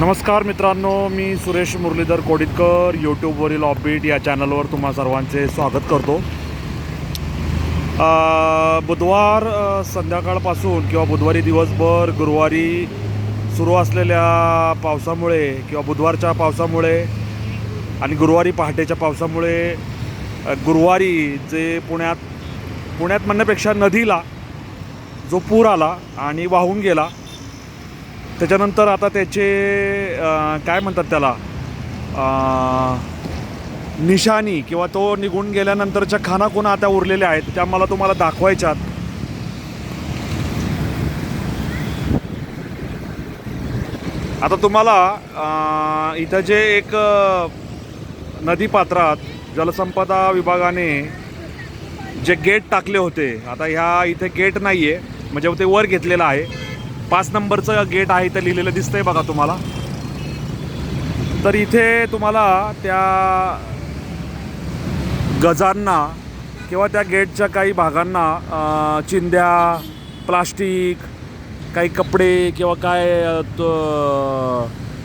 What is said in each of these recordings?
नमस्कार मित्रांनो मी सुरेश मुरलीधर कोडितकर यूट्यूबवरील ऑफबीट या चॅनलवर तुम्हा सर्वांचे स्वागत करतो. बुधवार संध्याकाळपासून किंवा बुधवारी दिवसभर गुरुवारी सुरू असलेल्या पावसामुळे किंवा बुधवारच्या पावसामुळे आणि गुरुवारी पहाटेच्या पावसामुळे गुरुवारी जे पुण्यात पुण्यात म्हणण्यापेक्षा नदीला जो पूर आला आणि वाहून गेला त्याच्यानंतर आता त्याचे काय म्हणतात त्याला? निशाणी किंवा तो निघून गेल्यानंतरच्या खानाखुणा आता उरलेल्या आहेत त्या मला तुम्हाला दाखवायच्यात. आता तुम्हाला इथं जे एक नदीपात्रात जलसंपदा विभागाने जे गेट टाकले होते आता ह्या इथे गेट नाही आहे म्हणजे ते वर घेतलेलं आहे. पाच नंबरचं गेट आहे इथं लिहिलेलं दिसतंय बघा तुम्हाला. तर इथे तुम्हाला त्या गजांना किंवा त्या गेटच्या काही भागांना चिंध्या प्लास्टिक काही कपडे किंवा काय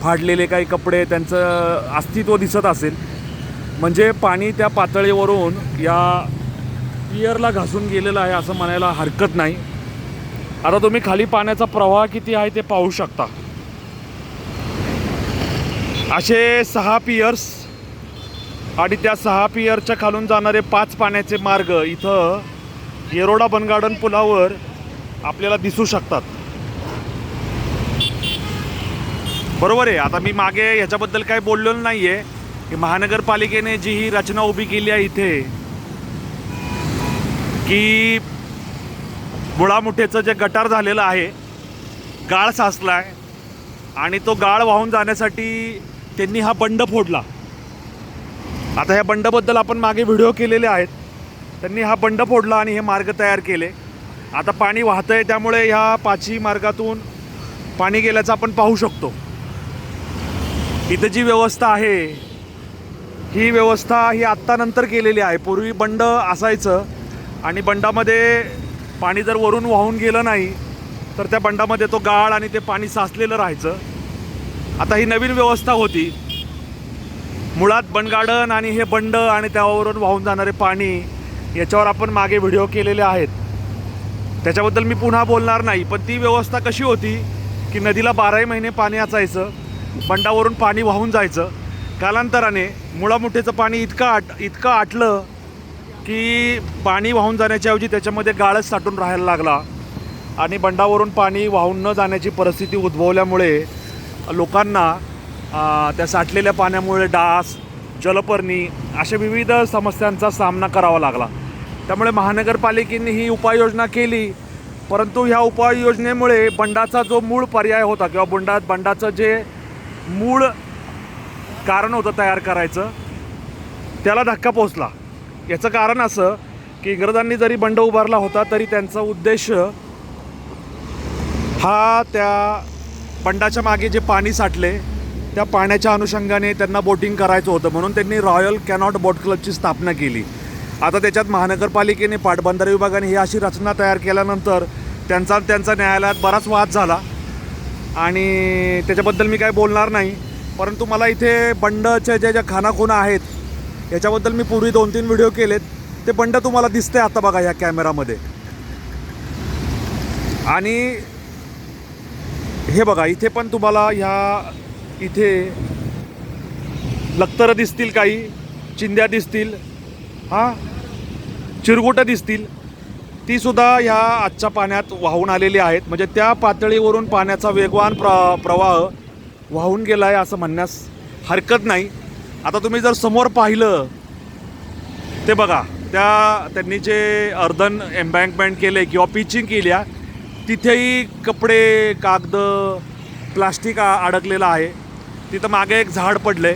फाडलेले काही कपडे त्यांचं अस्तित्व दिसत असेल. म्हणजे पाणी त्या पातळीवरून या पियरला घासून गेलेलं आहे असं म्हणायला हरकत नाही. आता तुम्ही खाली पाण्याचा प्रवाह किती आहे ते पाहू शकता. असे सहा पियर्स आणि त्या सहा पियरच्या खालून जाणारे पाच पाण्याचे मार्ग इथं येरोडा बनगार्डन पुलावर आपल्याला दिसू शकतात. बरोबर आहे आता मी मागे ह्याच्याबद्दल काही बोललेलं नाही आहे की महानगरपालिकेने जी ही रचना उभी केली आहे इथे की मुळामुठेचं जे गटार झालेलं आहे गाळ साचला आहे आणि तो गाळ वाहून जाण्यासाठी त्यांनी हा बंड फोडला. आता ह्या बंडबद्दल आपण मागे व्हिडिओ केलेले आहेत. त्यांनी हा बंड फोडला आणि हे मार्ग तयार केले. आता पाणी वाहतं आहे त्यामुळे ह्या पाचही मार्गातून पाणी गेल्याचं आपण पाहू शकतो. इथं जी व्यवस्था आहे ही व्यवस्था ही आत्ता नंतर केलेली आहे. पूर्वी बंड असायचं आणि बंडामध्ये पाणी जर वरून वाहून गेलं नाही तर त्या बंडामध्ये तो गाळ आणि ते पाणी साचलेलं राहायचं. आता ही नवीन व्यवस्था होती. मुळात बनगार्डन आणि हे बंड आणि त्यावरून वाहून जाणारे पाणी याच्यावर आपण मागे व्हिडिओ केलेले आहेत. त्याच्याबद्दल मी पुन्हा बोलणार नाही पण ती व्यवस्था कशी होती की नदीला बाराही महिने पाणी असायचं बंडावरून पाणी वाहून जायचं. कालांतराने मुळामुठेचं पाणी इतकं आट इतकं आटलं की पाणी वाहून जाण्याच्या ऐवजी त्याच्यामध्ये गाळच साठून राहायला लागला. आणि बंडावरून पाणी वाहून न जाण्याची परिस्थिती उद्भवल्यामुळे लोकांना त्या साठलेल्या पाण्यामुळे डास जलपर्णी अशा विविध समस्यांचा सामना करावा लागला. त्यामुळे महानगरपालिकेने ही उपाययोजना केली. परंतु ह्या उपाययोजनेमुळे बंडाचा जो मूळ पर्याय होता किंवा बंडा बंडाचं जे मूळ कारण होतं तयार करायचं त्याला धक्का पोचला याचं कारण असं की इंग्रजांनी जरी बंड उभारला होता तरी त्यांचा उद्देश हा त्या बंडाच्या मागे जे पाणी साठले त्या पाण्याच्या अनुषंगाने त्यांना बोटिंग करायचं होतं. म्हणून त्यांनी रॉयल कॅनॉट बोट क्लबची स्थापना केली. आता त्याच्यात महानगरपालिकेने पाटबंधारे विभागाने ही अशी रचना तयार केल्यानंतर त्यांचा त्यांचा न्यायालयात बराच वाद झाला. आणि त्याच्याबद्दल मी काय बोलणार नाही. परंतु मला इथे बंडच्या ज्या ज्या खानाखुणा आहेत याच्याबद्दल मी पूर्वी दोन तीन व्हिडिओ केलेत. ते बंड तुम्हाला दिसते आता बघा ह्या कॅमेरामध्ये आणि हे बघा इथे पण तुम्हाला ह्या इथे लक्तरं दिसतील काही चिंध्या दिसतील हां? चिरगुटं दिसतील. ती सुद्धा ह्या आजच्या पाण्यात वाहून आलेली आहेत. म्हणजे त्या पातळीवरून पाण्याचा वेगवान प्र प्रवाह वाहून गेला आहे असं म्हणण्यास हरकत नाही. आता तुम्ही जर समोर पाहिलं ते बघा त्या त्यांनी जे अर्धन एम्बँकमेंट केले किंवा पिचिंग केल्या तिथेही कपडे कागद प्लास्टिक आ- अडकलेलं आहे. तिथं मागे एक झाड पडले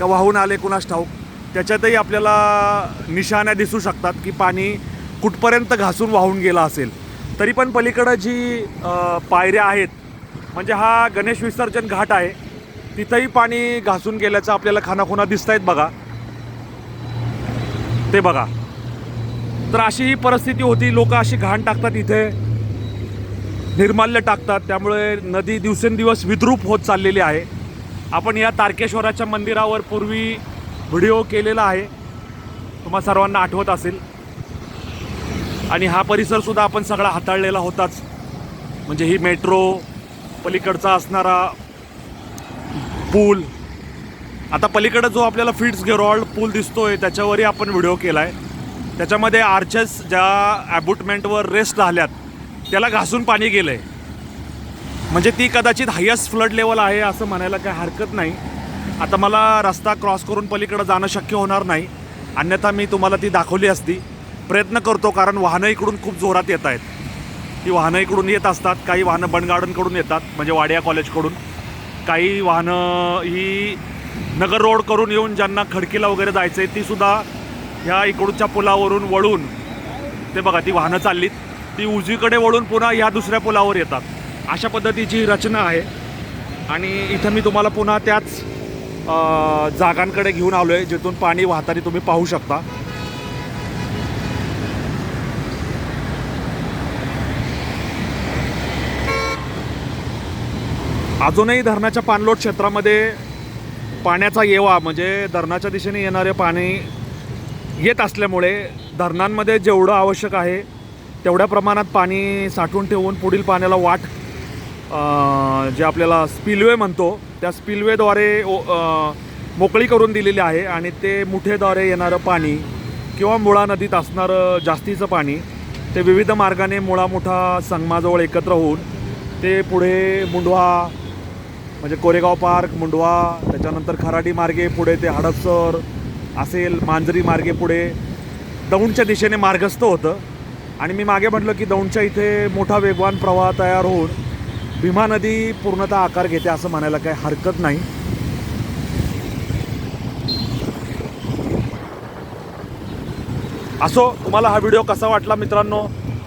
का वाहून आले कुणास ठाऊक? त्याच्यातही आपल्याला निशाण्या दिसू शकतात की पाणी कुठपर्यंत घासून वाहून गेला असेल. तरी पण पलीकडं जी पायऱ्या आहेत म्हणजे हा गणेश विसर्जन घाट आहे तिथंही पाणी घासून गेल्याचं आपल्याला खानाखुणा दिसत आहेत बघा. ते बघा. तर अशी ही परिस्थिती होती. लोक अशी घाण टाकतात इथे. निर्माल्य टाकतात. त्यामुळे नदी दिवसेंदिवस विद्रूप होत चाललेली आहे. आपण या तारकेश्वराच्या मंदिरावर पूर्वी व्हिडिओ केलेला आहे. तुम्हा सर्वांना आठवत असेल. आणि हा परिसरसुद्धा आपण सगळा हाताळलेला होताच. म्हणजे ही मेट्रो पलीकडचा असणारा पूल. आता पलीकडं जो आपल्याला फिट्स गेरॉल्ड पूल दिसतोय त्याच्यावरही आपण व्हिडिओ केला आहे त्याच्यामध्ये आर्चेस ज्या ॲबुटमेंटवर रेस्ट झाल्यात त्याला घासून पाणी गेलं आहे म्हणजे ती कदाचित हायस्ट फ्लड लेवल आहे असं म्हणायला काही हरकत नाही. आता मला रस्ता क्रॉस करून पलीकडं जाणं शक्य होणार नाही. अन्यथा मी तुम्हाला ती दाखवली असती. प्रयत्न करतो कारण वाहनं इकडून खूप जोरात येत आहेत. ती वाहनं इकडून येत असतात काही वाहनं बनगार्डनकडून येतात म्हणजे वाडिया कॉलेजकडून काही वाहनं ही नगर रोड करून येऊन ज्यांना खडकीला वगैरे जायचं आहे तीसुद्धा ह्या इकडूनच्या पुलावरून वळून ते बघा ती वाहनं चाललीत. ती उजवीकडे वळून पुन्हा ह्या दुसऱ्या पुलावर येतात. अशा पद्धतीची रचना आहे. आणि इथं मी तुम्हाला पुन्हा त्याच जागांकडे घेऊन आलो आहे जिथून पाणी वाहताना तुम्ही पाहू शकता. अजूनही धरणाच्या पाणलोट क्षेत्रामध्ये पाण्याचा येवा म्हणजे धरणाच्या दिशेने येणारे पाणी येत असल्यामुळे धरणांमध्ये जेवढं आवश्यक आहे तेवढ्या प्रमाणात पाणी साठवून ठेवून पुढील पाण्याला वाट जे आपल्याला स्पिलवे म्हणतो त्या स्पिलवेद्वारे ओ- मोकळी करून दिलेली आहे आणि ते मुठेद्वारे येणारं पाणी किंवा मुळा नदीत असणारं जास्तीचं पाणी ते विविध मार्गाने मुळा मोठा संगमाजवळ एकत्र होऊन ते पुढे मुंढवा म्हणजे कोरेगाव पार्क मुंडवा त्याच्यानंतर खराडी मार्गे पुढे ते हडपसर असेल मांजरी मार्गे पुढे दौंडच्या दिशेने मार्गस्थ होतं. आणि मी मागे म्हटलं की दौंडच्या इथे मोठा वेगवान प्रवाह तयार होऊन भीमा नदी पूर्णतः आकार घेते असं म्हणायला काही हरकत नाही. असो तुम्हाला हा व्हिडिओ कसा वाटला मित्रांनो?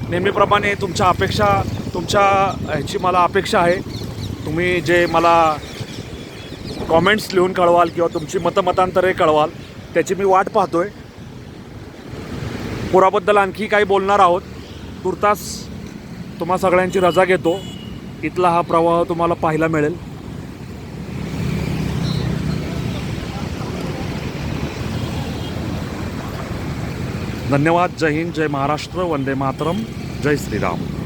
नेहमीप्रमाणे तुमच्या अपेक्षा तुमच्या ह्याची मला अपेक्षा आहे. तुम्ही जे मला कॉमेंट्स लिहून कळवाल किंवा तुमची मतमतांतरे कळवाल त्याची मी वाट पाहतो आहे पुराबद्दल आणखी काही बोलणार आहोत. तुर्तास तुम्हा सगळ्यांची रजा घेतो. इथला हा प्रवाह तुम्हाला पाहायला मिळेल. धन्यवाद. जय हिंद. जय महाराष्ट्र. वंदे मातरम. जय श्रीराम.